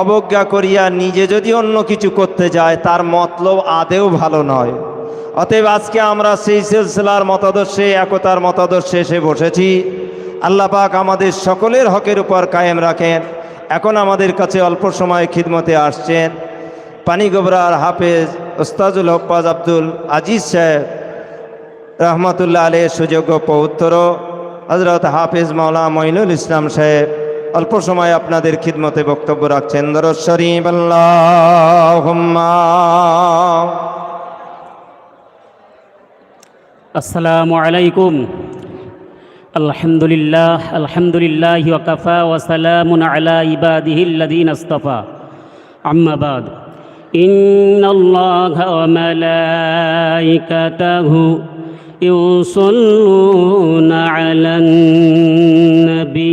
অবজ্ঞা করিয়া নিজে যদি অন্য কিছু করতে যায়, তার মতলব আদেও ভালো নয়। অতএব আজকে আমরা সেই সিলসিলার মতাদর্শে, একতার মতাদর্শে এসে বসেছি। আল্লাহ পাক আমাদের সকলের হকের উপর কায়েম রাখেন। এখন আমাদের কাছে অল্প সময় খিদমতে আসছেন পানিগোবরার হাফেজ ওস্তাজুল হপ্পাজ আব্দুল আজিজ সাহেব। রহমতুল্লাহ আলের সুযোগ্য পৌত্র হজরত হাফিজ মাওলা মঈনুল ইসলাম সাহেব। অল্প সময় আপনাদের খিদমতে বক্তব্য রাখছেন। দরজ আসসালামু আলাইকুম। আলহামদুলিল্লাহ আলহামদুলিল্লাহ ওয়াকাফা ওয়াসালামুন ইন্নাল্লাহা ওয়া মালাইকাতাহু ইউসাল্লুনা আলান নবী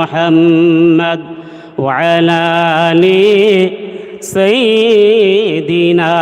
محمد وعلى آل سيدنا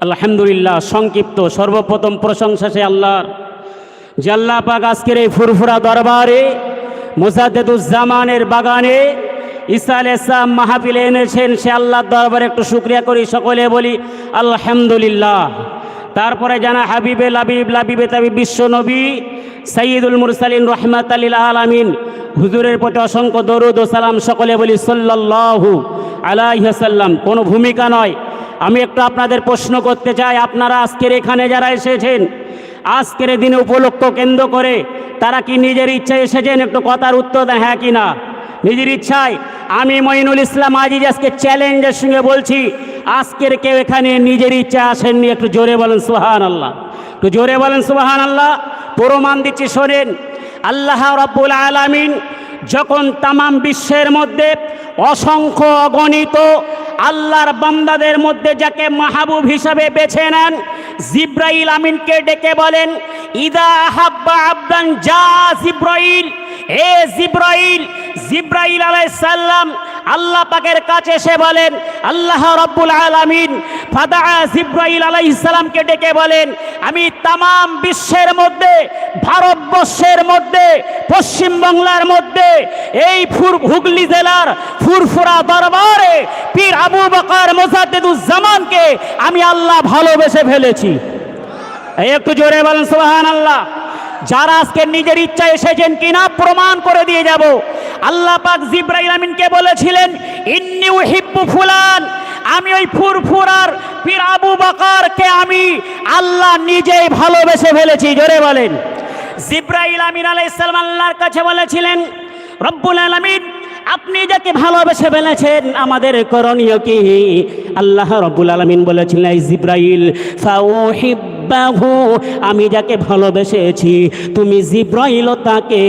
আলহামদুলিল্লাহ সংক্ষিপ্ত সর্বপ্রথম প্রশংসা সে আল্লাহর যে আল্লাহ পাক আজকের এই ফুরফুরা দরবারে মুজাদ্দেদুজ্জামানের বাগানে ঈসা আল ইসলাম মাহফিলে এনেছেন সে আল্লাহর দরবারে একটু শুক্রিয়া করি সকলে বলি আলহামদুলিল্লাহ তারপরে জানা হাবিবে লাবিব লাবিবে তাবিব বিশ্ব নবী সঈদুল মুরসালিন রহমাত আলিল আলামিন। হুজুরের প্রতি অসংখ্য দরুদ ও সালাম সকলে বলি সাল্লাল্লাহু আলাইহাসাল্লাম কোনো ভূমিকা নয়। আমি একটু আপনাদের প্রশ্ন করতে চাই, আপনারা আজকের এখানে যারা এসেছেন, আজকের দিনে উপলক্ষ কেন্দ্র করে তারা কি নিজের ইচ্ছায় এসেছেন? একটু কথার উত্তর দেন হ্যাঁ কি না? নিজের ইচ্ছায়। আমি মঈনুল ইসলাম আজিজ আজকে চ্যালেঞ্জের সঙ্গে বলছি, আজকের কেউ এখানে নিজের ইচ্ছা আসেননি, একটু জোরে বলেন সুহান আল্লাহ একটু জোরে বলেন সুবাহান আল্লাহ প্রমাণ দিচ্ছি, শোনেন। আল্লাহ রব্বুল আলামিন যখন তামাম বিশ্বের মধ্যে অসংখ্য অগণিত আল্লাহর বান্দাদের মধ্যে যাকে মাহবুব হিসাবে বেছে নেন, জিব্রাইল আমিনকে ডেকে বলেন, ইদা হাব্বা আবদান, যা জিব্রাইল এ জিব্রাইল জিব্রাইল আলাইসাল্লাম, আল্লাহ পাকের কাছে এসে বলেন, আল্লাহ রব্বুল আলামিন ফাদা জিব্রাইল আলাইসাল্লামকে ডেকে বলেন, আমি তামাম বিশ্বের মধ্যে, ভারতবর্ষের মধ্যে পশ্চিম বাংলার মধ্যে, এই ফুর হুগলি জেলার ফুরফুরা দরবারে পীর আবু বকর মোসাদ্দেদুজ্জামানকে আমি আল্লাহ ভালোবেসে ফেলেছি। একটু জোরে বলেন সুবহান আল্লাহ যারা আজকে নিজের ইচ্ছা এসেছেন কিনা প্রমাণ করে দিয়ে যাব। আল্লাহ পাক জিব্রাইল আমিনকে বলেছিলেন, ইন্নি উহিব্বু ফুলান। আমি ওই ফুরফুরার পীর আবু বকরকে আমি আল্লাহ নিজেই ভালোবেসে ফেলেছি, জোরে বলেন। জিব্রাইল আমিন আলাইহিস সালাম আল্লাহর কাছে বলেছিলেন, রব্বুল আলামিন, আপনি যাকে ভালোবেসে ফেলেছেন, আমাদের করণীয় কি? আল্লাহ রব্বুল আলমিন বলেছিলেন জিব্রাইল ফাউহিব্বাহু আমি যাকে ভালোবেসেছি, তুমি জিব্রাইল তাকে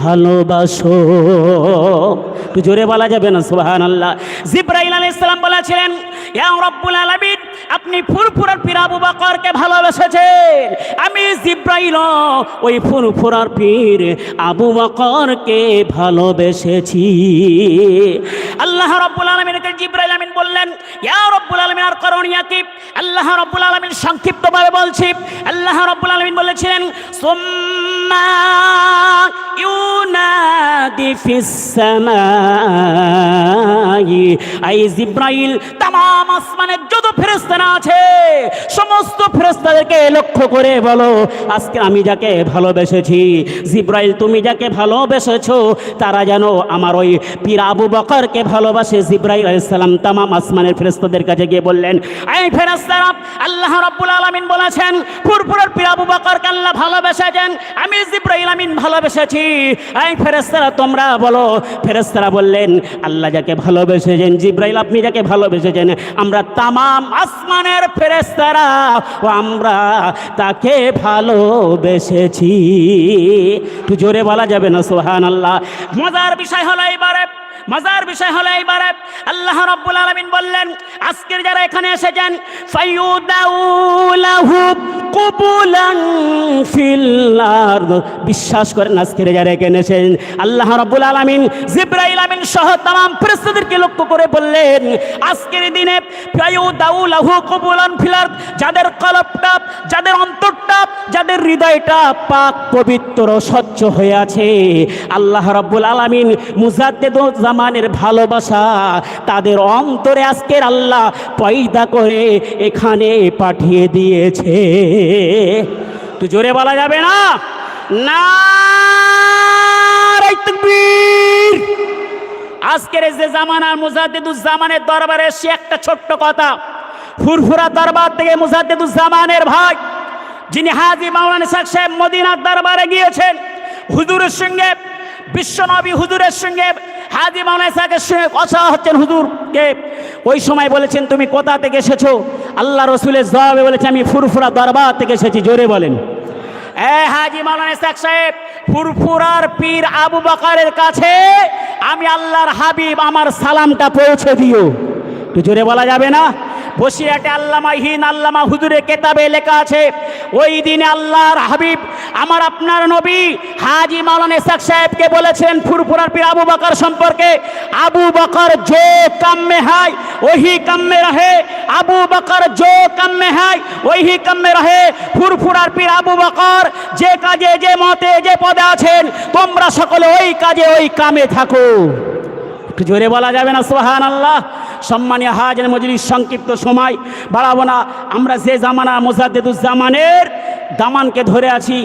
ভালোবাসো। জোরে বলা যাবে না, সুবহানাল্লাহ। জিব্রাইল আলাইহিস সালাম বলেছিলেন, ইয়া রব্বুল আলামিন আপনি ফুরফুরার পীর আবু বকরকে ভালোবেসেছেন। আমি জিব্রাইল, ওই ফুরফুরার পীর আবু বকরকে ভালোবেসেছি। আল্লাহ রব্বুল আলমিনকে জিব্রাইল আমিন বললেন, ইয়া রব্বুল আলমিন, আর করণীয় কি? আল্লাহ রব্বুল আলমিন সংক্ষিপ্তভাবে বলছি, আল্লাহ রব্বুল আলমিন বলেছিলেন, সুম্মা ইউনাদি ফিস সামাই। আই জিব্রাইল তামাম আসমানের যত ফেরেশতারা আছে। সমস্ত ফেরেশতাদেরকে লক্ষ্য করে বলো, আজকে আমি যাকে ভালোবেসেছি, জিব্রাইল তুমি যাকে ভালোবেসেছো, তারা যেন আমার ওই পীর আবু বকরকে ভালোবাসে। জিব্রাইল আলাইহিস সালাম তামাম আসমানের ফেরেশতাদের কাছে গিয়ে বললেন, এই ফেরেশতারা, আল্লাহ রাব্বুল আলামিন বলেছেন, ফুরফুরের পীর আবু বকরকে আল্লাহ ভালোবেসেছেন। আমি জিব্রাইল আমিন ভালোবেসেছি। এই ফেরেশতারা, তোমরা বলো। ফেরেশতারা বললেন, আল্লাহ যাকে ভালোবেসেছেন, জিব্রাইল আপনি যাকে ভালোবেসেছেন, আমরা তামাম আসমানের ফেরেস্তারা আমরা তাকে ভালোবেসেছি। একটু জোরে বলা যাবে না সোহান আল্লাহ মজার বিষয় হলো এইবারে, মজার বিষয় হলো এইবারে আল্লাহ রব্বুল আলমিন বললেন, আজকের যারা এখানে এসেছেন কবুলান ফিল্লার বিশ্বাস করেন আজকের যারা এখানে এসেছেন আল্লাহ রাব্বুল আলামিন, জিব্রাইল আমিন সহ তাম ফেরেশতাদেরকে লক্ষ্য করে বললেন, আজকের দিনে প্রায়ু দাউলাহু কবুলান ফিলার যাদের কলপটাপ যাদের অন্তরটাপ যাদের হৃদয়টা পাক, পবিত্র, স্বচ্ছ হয়ে আছে। আল্লাহ রাব্বুল আলামিন মুজাদ্দেদুল জামানের ভালোবাসা, তাদের অন্তরে আজকের আল্লাহ পয়দা করে এখানে পাঠিয়ে দিয়েছে। তো জোরে বলা যাবে না। না আজকের যে জামানার মুজাদ্দিদুজ্জামানের দরবারে সে একটা ছোট্ট কথা। ফুরফুরা দরবার থেকে মুজাদ্দিদুজ্জামানের ভাই, যিনি হাজি মাওলানা ইসাক সাহেব মদিনার দরবারে গিয়েছেন, হুজুরের সঙ্গে, বিশ্বনবী হুজুরের সঙ্গে হাজি ইসাকের সঙ্গে কথা হচ্ছেন হুজুরকে। ওই সময় বলেছেন, তুমি কোথা থেকে এসেছ? আল্লাহ রসুলের জবাবে বলেছে, আমি ফুরফুরা দরবার থেকে এসেছি। জোরে বলেন। এ হাজি মাওলানা শেখ সাহেব, ফুরফুরার পীর আবু বকারের কাছে আমি আল্লাহর হাবিব আমার সালামটা পৌঁছে দিও। একটু জোরে বলা যাবে না? বসিরাটে আল্লামা হিন, আল্লামা হুজুরে কেতাবে লেখা আছে, ওই দিনে আল্লাহর হাবিব আমার আপনার নবী হাজি মাওলানা ইসাক সাহেবকে বলেছেন, ফুরফুরার পীর আবু বকর সম্পর্কে, আবু বকর জো কাম্যে হাই ওহি কাম মে রহে, আবু বকর জো কাম মে হাই ওহি কাম মে রহে। ফুরফুরার পীর আবু বকর যে কাজে, যে মতে, যে পদে আছেন, তোমরা সকলে ওই কাজে, ওই কামে থাকো। একটু জোরে বলা যাবে না সোহান আল্লাহ সম্মানীয় হাজের মজলিস সংক্ষিপ্ত সময় বাড়াবো না। আমরা যে জামানা মুজাদ্দেদুজ্জামানের দামানকে ধরে আছি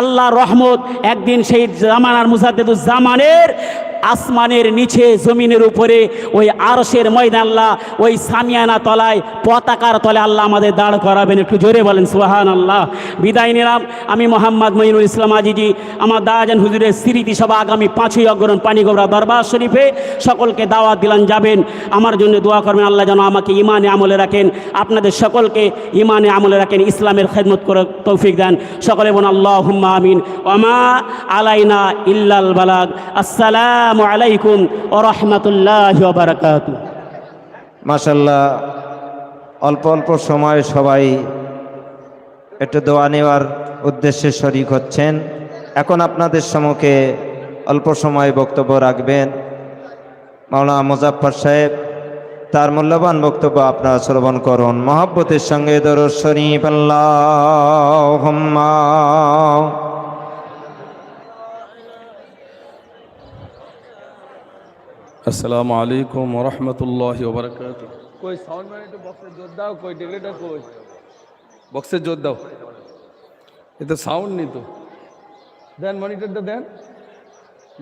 আল্লাহ রহমত, একদিন সেই জামানার মুজাদ্দেদুজ্জামানের আসমানের নিচে, জমিনের উপরে, ওই আরশের ময়দান আল্লাহ, ওই সামিয়ানা তলায়, পতাকার তলে আল্লাহ আমাদের দাঁড় করাবেন। একটু জোরে বলেন সুহান আল্লাহ বিদায় নিলাম। আমি মোহাম্মদ মঈনুল ইসলাম আজিজি, আমার দাজান হুজুরের স্মৃতি সভা আগামী পাঁচই অগ্রহণ পানিগোবরা দরবার শরীফে সকলকে দাওয়াত দিলাম, যাবেন। আমার জন্য দোয়া করবেন, আল্লাহ যেন আমাকে ইমানে আমলে রাখেন। আপনাদের সকলকে ইমানে আমলে রাখেন, ইসলামের খেদমত করে তৌফিক দেন। সকলে বোন আল্লাহ হুম্মা আমিন। ওমা আলাইনা ইল্লাল বালাগ। আসসালামু আলাইকুম ও রহমতুল্লাহ মাসাল্লাহ অল্প অল্প সময় সবাই একটু দোয়া নেওয়ার উদ্দেশ্যে শরিক হচ্ছেন। এখন আপনাদের সম্মুখে অল্প সময় বক্তব্য রাখবেন। মাওলানা মুজাফর সাহেব তার মূল্যবান বক্তব্য আপনারা শ্রবণ করুন। মহাব্বতের সঙ্গে দরুদ শরীফ আল্লাহুম্মা। আসসালামু আলাইকুম রহমতুল্লাহ ওবরাকাত কই সাউন্ড ম্যান একটু বক্সের জোর দাও কই ডিগ্রিটা কই? বক্সের জোর দাও। এ তো সাউন্ড নেই তো। দেন মনিটরটা দেন।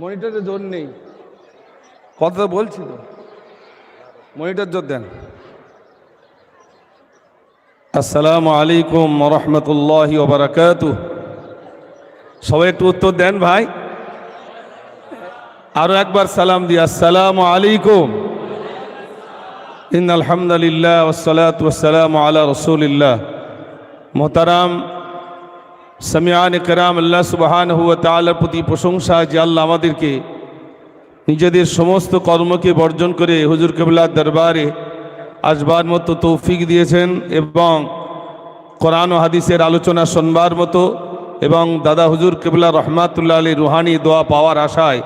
মনিটরে জোর নেই। কথা বলছি তো। মনিটর জোর দেন। আসসালামু আলাইকুম রহমতুল্লাহ ওবরাকাত সবাই একটু উত্তর দেন ভাই। আরও একবার সালাম দি আসসালামু আলাইকুম। ইন আলহামদুলিল্লাহ ওসালাত ওসালাম আলা রসুলিল্লাহ। মোহতারাম সামিয়ান কেরাম আল্লাহ সুবাহান হুয়া তালার প্রতি প্রশংসা যে আল্লাহ আমাদেরকে নিজেদের সমস্ত কর্মকে বর্জন করে হুজুর কেবলার দরবারে আসবার মতো তৌফিক দিয়েছেন এবং কোরআন ও হাদিসের আলোচনা শোনবার মতো এবং দাদা হুজুর কেবলা রহমাতুল্লাহ আলী রুহানি দোয়া পাওয়ার আশায়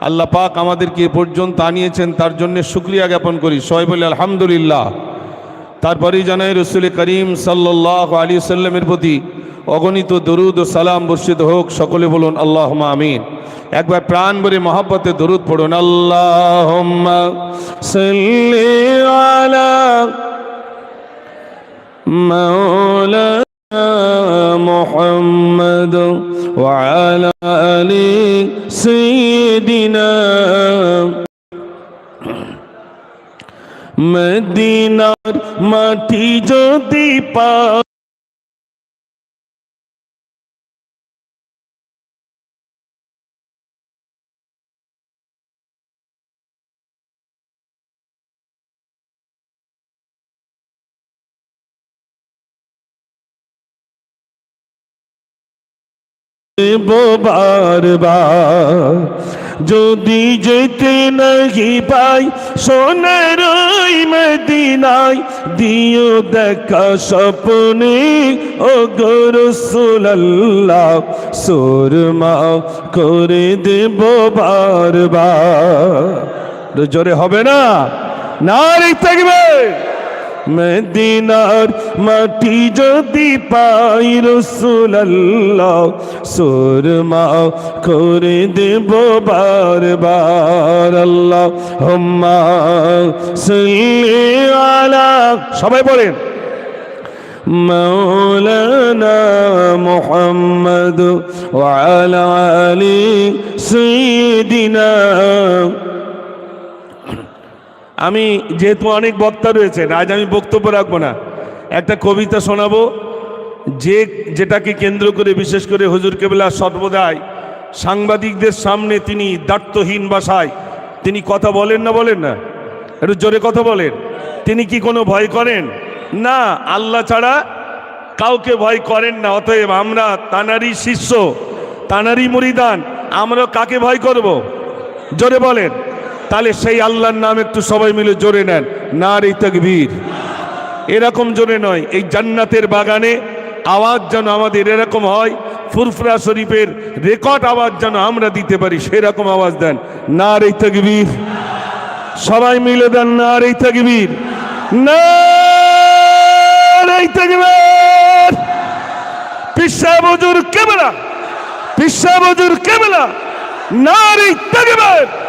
আল্লাহ পাক আমাদেরকে এ পর্যন্ত আনিয়েছেন, তার জন্য শুক্রিয়া জ্ঞাপন করি। সবাই বলে আলহামদুলিল্লাহ। তারপরেই জানাই রসুল করিম সাল্লাহ আলী সাল্লামের প্রতি অগণিত দরুদ ও সালাম বর্ষিত হোক সকলে বলুন আল্লাহ আমিন একবার প্রাণ ভরে মহাব্বতে দরুদ পড়ুন আল্লাহ مولانا محمد وعلى آل سيدنا মদিনার মাটি যদি পা বারবার। যদি যেতে নাহি পাই, সোনার মদিনায় দিও দেখা স্বপ্নে। ও গরু গরসুল্লাহ সুরমা করে দেব বারবার। জোরে হবে না? না রে থাকবে। মদিনার মাটি যদি পাই রসুল্লাহ সুরমা করে দেব বারবার আল্লাহ হুম্মা সাল্লি আলা সবাই বলেন مولانا محمد وعلى آل سيدنا আমি যেহেতু অনেক বক্তা রয়েছেন, আজ আমি বক্তব্য রাখব না। একটা কবিতা শোনাবো, যে যেটাকে কেন্দ্র করে, বিশেষ করে হজুর কেবলা সর্বদাই সাংবাদিকদের সামনে তিনি দার্থহীন ভাষায়, তিনি কথা বলেন না বলেন না? একটু জোরে কথা বলেন। তিনি কি কোনো ভয় করেন? না, আল্লাহ ছাড়া কাউকে ভয় করেন না। অতএব আমরা তানারই শিষ্য, তানারই মরিদান আমরা কাকে ভয় করব? জোরে বলেন। তাহলে সেই আল্লাহর নাম একটু সবাই মিলে জোরে নেন। না রে তকবীর। এরকম জোরে নয়। এই জান্নাতের বাগানে আওয়াজ যেন আমাদের এরকম হয়, ফুরফুরা শরীফের রেকর্ড আওয়াজ যেন আমরা দিতে পারি, সেরকম আওয়াজ দেন। না রে তকবীর। সবাই মিলে দেন না রে তকবীর। না পিসা বজুর কেবলা। পিসা বজুর কেবলা। না রে তকবীর।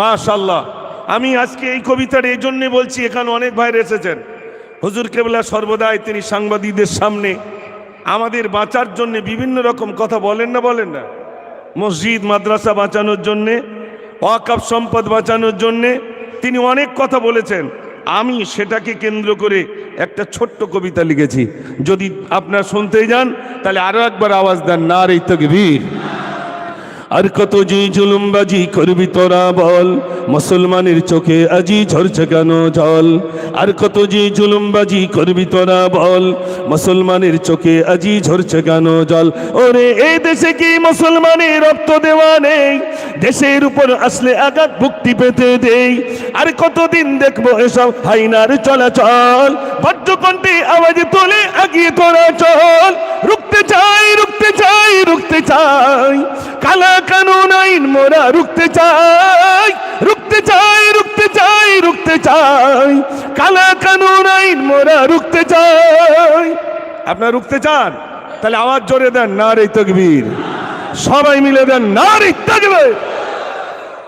মাশাল্লাহ আমি আজকে এই কবিতাটা এই জন্যে বলছি, এখানে অনেক ভাইরা এসেছেন। হুজুর কেবলা সর্বদাই তিনি সাংবাদিকদের সামনে আমাদের বাঁচার জন্য বিভিন্ন রকম কথা বলেন না বলেন না? মসজিদ, মাদ্রাসা বাঁচানোর জন্যে, ওয়াকাফ সম্পদ বাঁচানোর জন্যে তিনি অনেক কথা বলেছেন। আমি সেটাকে কেন্দ্র করে একটা ছোট্ট কবিতা লিখেছি। যদি আপনার শুনতে যান, তাহলে আরও একবার আওয়াজ দেন না রে তকবীর। আর কত যে জুলুমবাজি করবি তোরা বল? মুসলমানের চোখে আজি ঝরছে কেন জল? আর কত যে জুলুমবাজি করবি তোরা বল? মুসলমানের চোখে আজি ঝরছে কেন জল? ওরে এই দেশে কি মুসলমানের রক্ত দেওয়া নেই? দেশের উপর আসলে আঘাত ভুক্তি পেতে দেই। আর কতদিন দেখব এসব হাইনার চলাচল? বজ্রকণ্ঠে আওয়াজ তোলে আগিয়ে তোরা চল। রুখতে চাই রুখতে চাই রুখতে চাই। কালা কানুন আইন মোরা রুখতে চাই রুখতে চাই রুখতে চাই রুখতে চাই। কালা কানুন আইন মোরা রুখতে চাই। আপনারা রুখতে চান? তাহলে আওয়াজ জোরে দেন না রে তকবীর। সবাই মিলে দেন না রে তকবীর।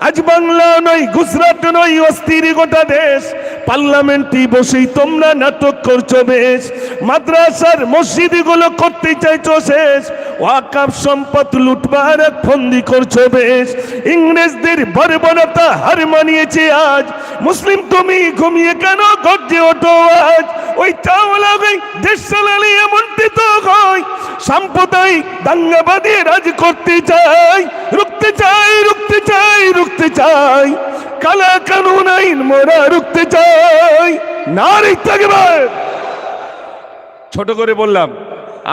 আজ বাংলা নয়, গুজরাট নয়, অস্থির গোটা দেশ। পার্লামেন্টে বসেই তোমরা নাটক করছ বেশ। মাদ্রাসার মসজিদগুলো করতে চাইছো শেষ। ওয়াকাফ সম্পদ লুটবার ফন্দি করছ বেশ। ইংরেজদের বর্বরতা হার মানিয়েছে আজ। মুসলিম, তুমি ঘুমিয়ে কেন গর্জে ওঠো? আজ ওই ওই দেশ চালালে এমনটি তো হয়। সাম্প্রদায়িক দাঙ্গাবাদী রাজ করতে চাই, রুখতে চাই রুখতে চাই রুখতে চাই। কালা কানুন আইন মোরা রুখতে চাই। নারী থাকবে। ছোট করে বললাম,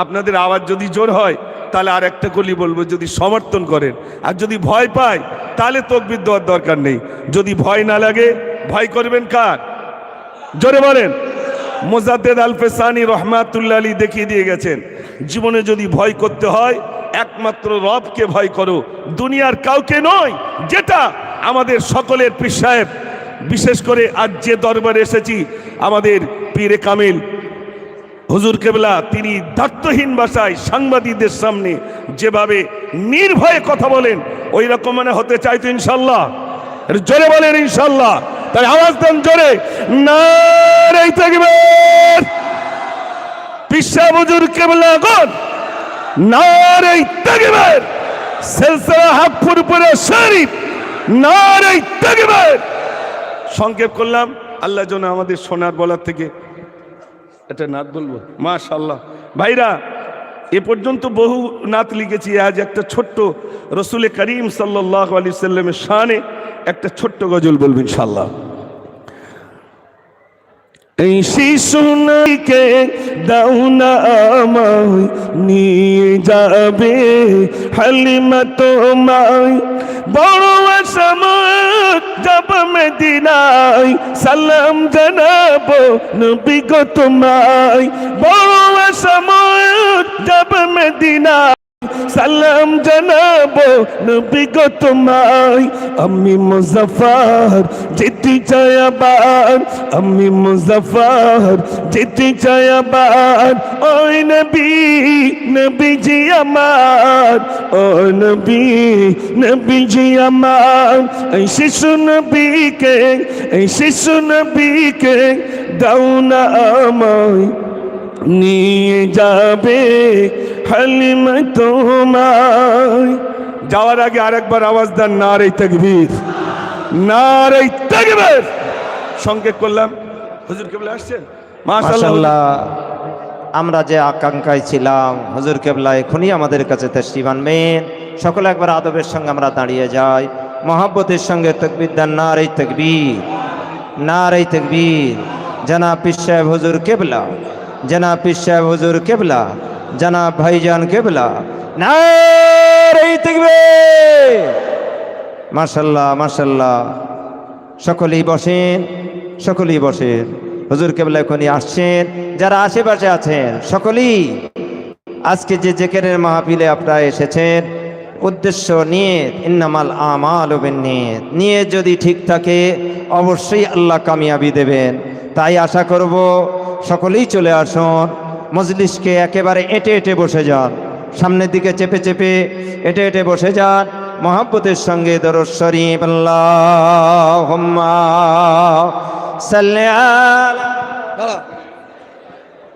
আপনাদের আওয়াজ যদি জোর হয়, তাহলে আর একটা কলি বলব, যদি সমর্থন করেন। আর যদি ভয় পায়, তাহলে তকবির দেওয়ার দরকার নেই। যদি ভয় না লাগে ভয় করবেন কার? জোরে বলেন। মোজাদ্দেদ আলফেসানি রহমাতুল্লাহ আলী দেখিয়ে দিয়ে গেছেন, জীবনে যদি ভয় করতে হয়, একমাত্র রবকে ভয় করো। দুনিয়ার কাউকে নয়, যেটা আমাদের সকলের পীর সাহেব। বিশেষ করে আজ যে দরবারে এসেছি, আমাদের পীরে কামিল। হুজুর কেবলা, তিনি দায়িত্বহীন ভাষায় সাংবাদিকদের সামনে যেভাবে নির্ভয়ে কথা বলেন, ওই রকম মানে হতে চাইতো ইনশাল্লাহ। জোরে বলেন ইনশাল্লাহ তাই আওয়াজ দেন জোরে। না থাকবে পিসা বুজুর কেবলা গন না রে থাকবে সেলসেলা হাফুর পরে শরীফ। না রে থাকবে সংক্ষেপ করলাম। আল্লাহ যেন আমাদের সোনার বলার থেকে এটা নাত বলব? মাশাল্লাহ ভাইরা এ পর্যন্ত বহু নাত লিখেছি, আজ একটা ছোট্ট রসুলে করিম সাল্লাহ আলি সাল্লামের শানে একটা ছোট্ট গজল বলব ইনশাল্লাহ এই শিশুনাইকে দাও না আমায়, নিয়ে যাবে হালিমা তোমায়। বড় আসামত যাব মেদিনায়, সালাম জানাব নবী গো তোমায়। বড় আসামত যাব মেদিনায় সালাম জানাব নবী গো তোমায় আমি মুজাফার যেতে চাই আবার আমি মুজাফার যেতে চাই আবার ওই নবী নবীজি আমার ও নবী নবীজি আমার এই শিশু নবীকে এই শিশু নবীকে দাও না আমায় নিয়ে যাবে হালিমা তোমায়। যাওয়ার আগে আরেকবার আওয়াজ দেন নারে তকবীর। নারে তকবীর। সংকেত করলাম। হুজুর কেবল আসছেন? মাশাআল্লাহ। আমরা যে আকাঙ্ক্ষায় ছিলাম, হুজুর কেবলা এখনই আমাদের কাছে তেষ্টি বানবেন সকলে একবার আদবের সঙ্গে আমরা দাঁড়িয়ে যাই। মহাব্বতের সঙ্গে তকবির দেন না রে তকবীর। না রে তকবীর। জানা পিস সাহেব, হুজুর কেবলা। জানা পিস সাহেব হুজুর কেবলা জানা ভাইজান কেবলা। না রে তকবীর মাশাল্লাহ মাশাল্লাহ। সকলেই বসেন সকলেই বসেন। হুজুর কেবলা এখনই আসছেন, যারা আশেপাশে আছেন, সকলেই। আজকে যে জেকেরের মাহফিলে আপনারা এসেছেন, উদ্দেশ্য নিয়ে ইন্নামাল আমাল নিয়ে নিয়ে যদি ঠিক থাকে, অবশ্যই আল্লাহ কামিয়াবি দেবেন। তাই আশা করব সকলেই চলে আসুন। মজলিসকে একেবারে এঁটে এঁটে বসে যান। সামনের দিকে চেপে চেপে এটে এটে বসে যান। মহাব্বতের সঙ্গে দরজ শরীফ, আল্লাহুম্মা সাল্লি আলা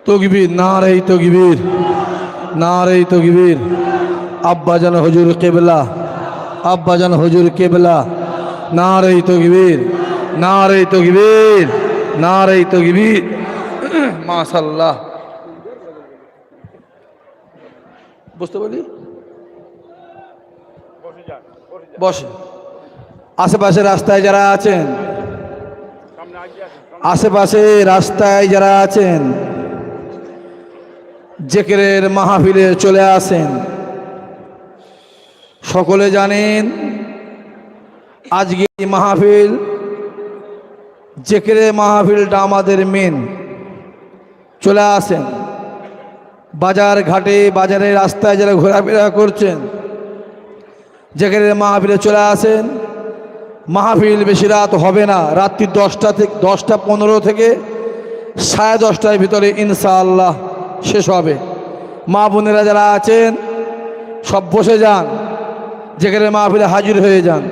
তকবীর নারে তকবীর নারে তকবীর। আব্বাজান হজুর কেবলা আব্বাজান হজুর কেবলা। নারে তকবীর নারে তকবীর নারে তকবীর। মাশাল্লাহ বুঝতে পারি বসে আশেপাশে রাস্তায় যারা আছেন, আশেপাশে রাস্তায় যারা আছেন, জেকেরের মাহফিলে চলে আসেন। সকলে জানেন, আজকে মাহফিল জেকেরের মাহফিলটা আমাদের মেন চলে আসেন বাজার ঘাটে বাজারের রাস্তায় যারা ঘোরাফেরা করছেন জেকেরের মাহফিলে চলে আসেন মাহফিল বেশি রাত হবে না রাত্রি দশটা থেকে দশটা পনেরো থেকে সাড়ে দশটার ভিতরে ইনশাআল্লাহ শেষ হবে মা বোনেরা যারা আছেন সব বসে যান যেখানে মাহফিলে হাজির হয়ে যান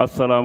আসসালামু